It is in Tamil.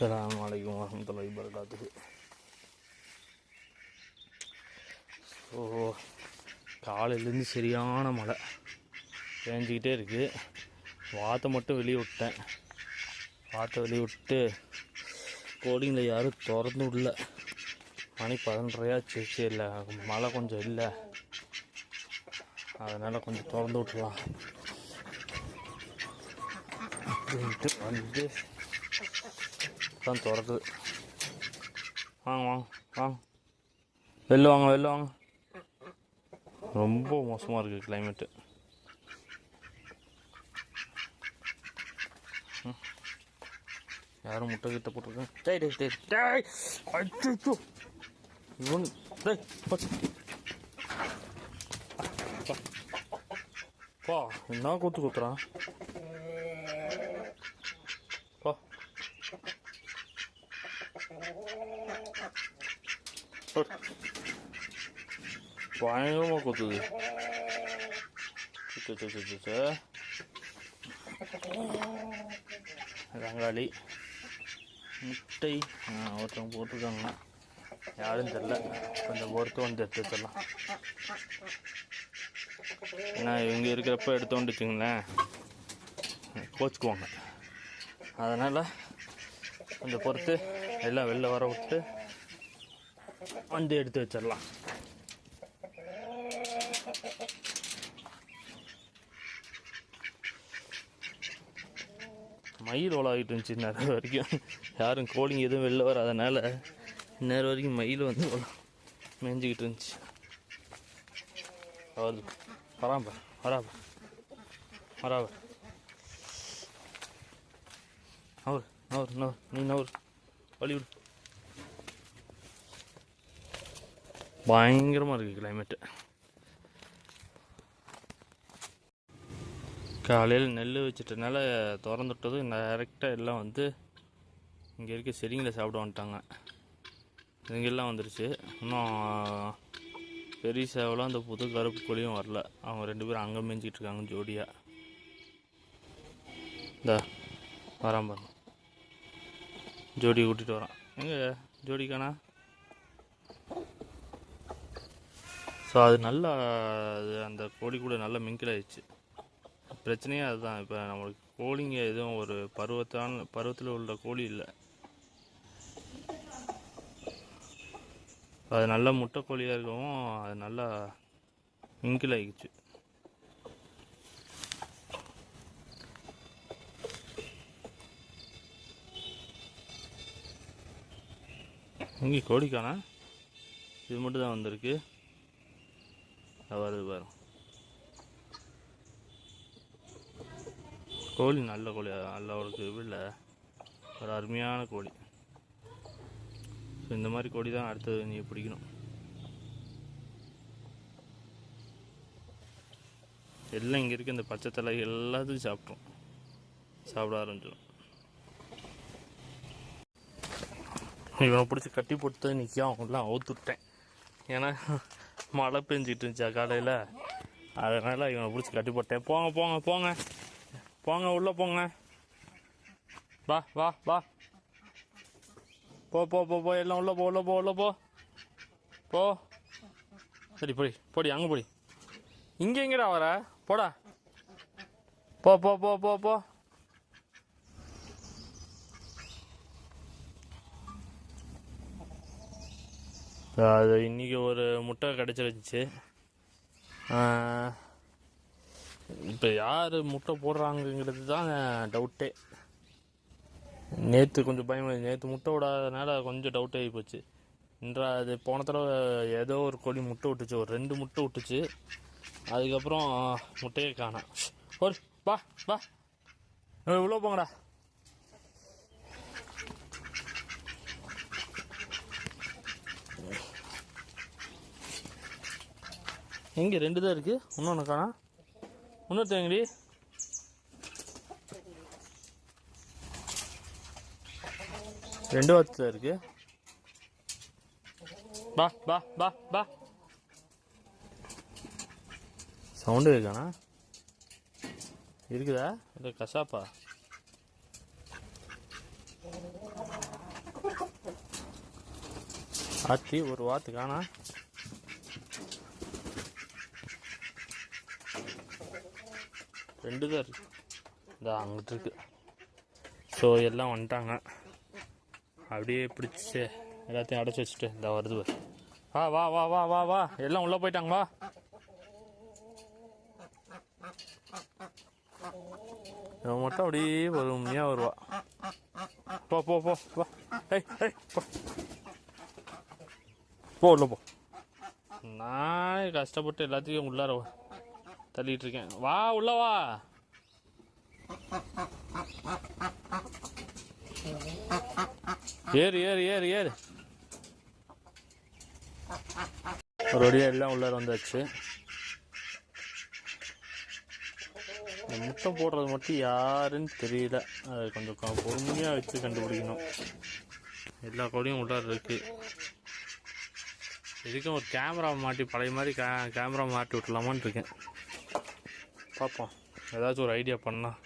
அஸ்லாம் வலைக்கம் வரமத்துல்லாஹி வரகாத்துஹு ஸோ காலையிலேருந்து சரியான மழை. பேஞ்சிக்கிட்டே இருக்குது வாத்தை மட்டும் வெளியே விட்டேன். வாத்தை வெளியே விட்டு கோடிங்கில் யாரும் திறந்து விடல. மணி பதினொன்றையாச்சு சரி இல்லை மழை கொஞ்சம் இல்லை. அதனால் கொஞ்சம் திறந்து விட்டுலாம் அப்படின்ட்டு வந்து தான் திறக்குது வாங்க வாங்க வாங்க வெளில வாங்க வெளில வாங்க ரொம்ப மோசமாக இருக்குது கிளைமேட்டு யாரும் முட்டை கிட்ட போட்டிருக்காங்க. டேய் டேய் டேய் டேய். அச்சோ இவன் டேய் பா. என்ன கூத்து குத்துறான்? பயங்கரமாக கொத்துது சு, சு, சு, முட்டை ஒருத்தவங்க போட்டிருக்காங்க யாரும் தெரில கொஞ்சம் பொறுத்து வந்து எடுத்து வச்சிடலாம் ஏன்னா இவங்க இருக்கிறப்ப எடுத்தோன்னு வச்சுங்களேன் கோச்சுக்குவாங்க அதனால் கொஞ்சம் பொறுத்து எல்லாம் வெளில வர விட்டு வந்து எடுத்து வச்சிடலாம். மயில் உலாகிட்டு இருந்துச்சு நேரம் வரைக்கும். யாரும் கோழிங்க எதுவும் வெளில வராதனால நேரம் வரைக்கும் மயில் வந்து ஓலா- மேய்ஞ்சிக்கிட்டு இருந்துச்சு. வருது வராம்ப வராப வராப நவர் நவர் நவர் நீ நவர் வழி விடு. பயங்கரமாக இருக்குது கிளைமேட்டு காலையில் நெல் வச்சிட்டனால திறந்துட்டது டேரெக்டாக எல்லாம் வந்து இங்கே இருக்க செடிங்களை சாப்பிட வந்துட்டாங்க. இதுங்கெல்லாம் வந்துருச்சு. இன்னும் பெரிய சேவலும் அந்த புது கருப்பு கோழியும் வரல. அவங்க ரெண்டு பேரும் அங்கே மேய்ஞ்சிட்டு இருக்காங்க ஜோடியாக இந்த வரான் பாருங்க. ஜோடி கூட்டிகிட்டு வரான். எங்கே ஜோடிக்கானா? ஸோ அது நல்லா அது அந்த கோழி கூட நல்லா மிங்கில் ஆயிடுச்சு பிரச்சனையே அதுதான். இப்போ நம்மளுக்கு கோழிங்க எதுவும் ஒரு பருவத்தான பருவத்தில் உள்ள கோழி இல்லை. அது நல்ல முட்டை கோழியாக இருக்கவும் அது நல்லா மிங்கில் ஆகிடுச்சு இங்கே கோழிக்கானா? இது மட்டும் தான் வந்திருக்கு. வருது பாரு. கோழி நல்ல கோழி நல்ல ஒரு இல்லை. ஒரு அருமையான கோழி. ஸோ இந்த மாதிரி கோழி தான் அடுத்தது நீ பிடிக்கணும். எல்லாம் இங்கே இருக்க இந்த பச்சை தலை எல்லாத்தையும் சாப்பிட்ரும் சாப்பிட ஆரம்பிச்சிடும். இவனை பிடிச்சி கட்டி போட்டு நிற்க அவங்களாம் அவுத்துட்டேன். ஏன்னா மழை பெஞ்சிட்டு இருந்துச்சா காலையில்? அதனால் இவனை பிடிச்சி கட்டி போட்டேன். போங்க போங்க போங்க. போங்க உள்ளே போங்க. வா வா வா. போ போ போ போ. எல்லாம் உள்ளே போ உள்ளே போ உள்ளே போ. போ. சரி போடி போடி அங்கே போடி. இங்கே எங்கடா வர? போடா. போ போ போ போ போ. அது இன்னைக்கு ஒரு முட்டை கிடச்சிருச்சு இப்போ யார் முட்டை போடுறாங்கங்கிறது தான் டவுட்டே நேற்று கொஞ்சம் பயம் நேற்று முட்டை விடாதனால கொஞ்சம் டவுட் ஆகி போச்சு. இன்றா அது போன தடவை ஏதோ ஒரு கோழி முட்டை விட்டுச்சு. ஒரு ரெண்டு முட்டை விட்டுச்சு. அதுக்கப்புறம் முட்டையே காணோம். ஒரு வா வா. இவ்வளோ போங்கடா. எங்கே? ரெண்டு தான் இருக்குது இன்னொன்று காணா இன்னொருத்தர் எங்கடி? ரெண்டு வாரத்தில் இருக்கு. பா பா பா பா. சவுண்டு இருக்கானா? இருக்குதா? இல்லை கசாப்பா? ஆத்தி ஒரு வாத்து காணா. ரெண்டு தான் இருக்கு. இதா அங்கிட்டு இருக்கு. ஸோ எல்லாம் வந்துட்டாங்க. அப்படியே பிடிச்சி எல்லாத்தையும் அடைச்சி வச்சுட்டு இந்த வருது பாரு. வா வா வா வா வா வா. எல்லாம் உள்ளே போயிட்டாங்க வா. இவன் மட்டும் அப்படியே பொறுமையாக வருவா. போ போ போ வா. ஏய் ஏய் போ. போ உள்ள போ. நான் கஷ்டப்பட்டு எல்லாத்தையும் உள்ளார தள்ளிட்டு இருக்கேன் வா உள்ள வா. ஏறு ஏறு ஏறு ஏறு. ஒரு வழியாக எல்லாம் உள்ளார வந்தாச்சு. இந்த முட்டை போடுறது மட்டும் யாருன்னு தெரியல. அது கொஞ்சம் பொறுமையாக வச்சு கண்டுபிடிக்கணும். எல்லா கோடியும் உள்ளார இருக்குது இதுக்கும் ஒரு கேமரா மாட்டி பழைய மாதிரி கே கேமரா மாட்டி விட்டுலாமான்னு இருக்கேன். பார்ப்போம். ஏதாச்சும் ஒரு ஐடியா பண்ணால்